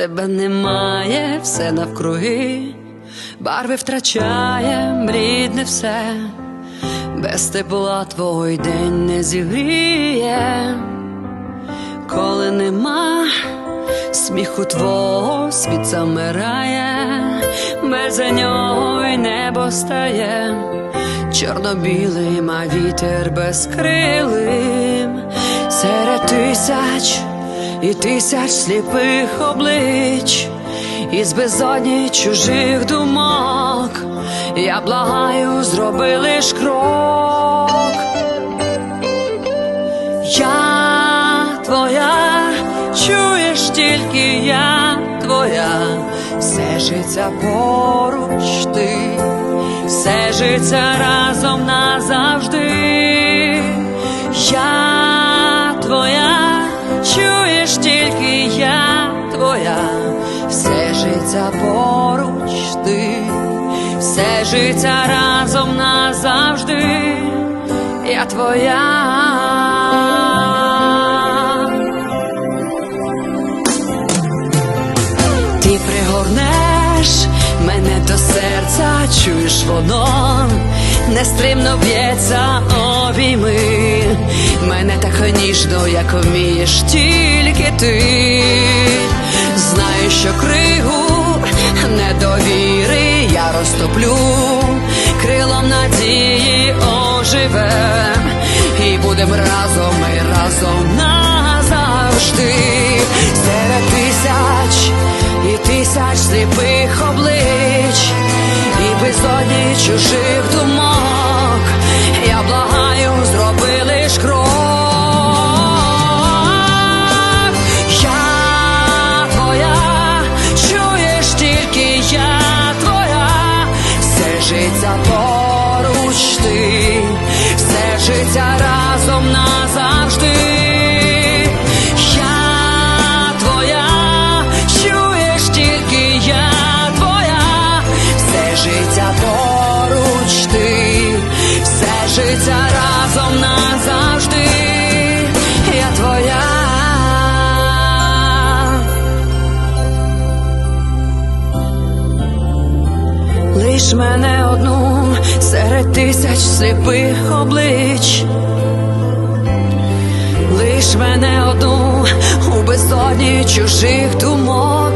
тебе немає, все навкруги, барви втрачає, рідне все, без тепла твой день не зігріє, коли нема сміху твого світ замирає, без нього й небо стає, чорно-білим, а вітер безкрилим, серед тисяч і тисяч сліпих облич, із безодні чужих думок, я благаю, зроби лиш крок. Я твоя, чуєш тільки я твоя, все життя поруч ти, все життя разом назавжди. Я все життя разом назавжди. Я твоя. Ти пригорнеш мене до серця, чуєш воно, нестримно б'ється обійми. Мене так ніжно, як вмієш тільки ти. Знаю, що кригу недовіри я розтоплю, крилом надії оживе, і будем разом, ми разом назавжди. Серед тисяч і тисяч сліпих облич, і безодні чужих думок. Життя разом назавжди. Я твоя, чуєш тільки я твоя, все поруч ти, все життя разом назавжди. Я твоя. Лиш мене одну тисяч сліпих облич, лиш мене одну у безодні чужих думок.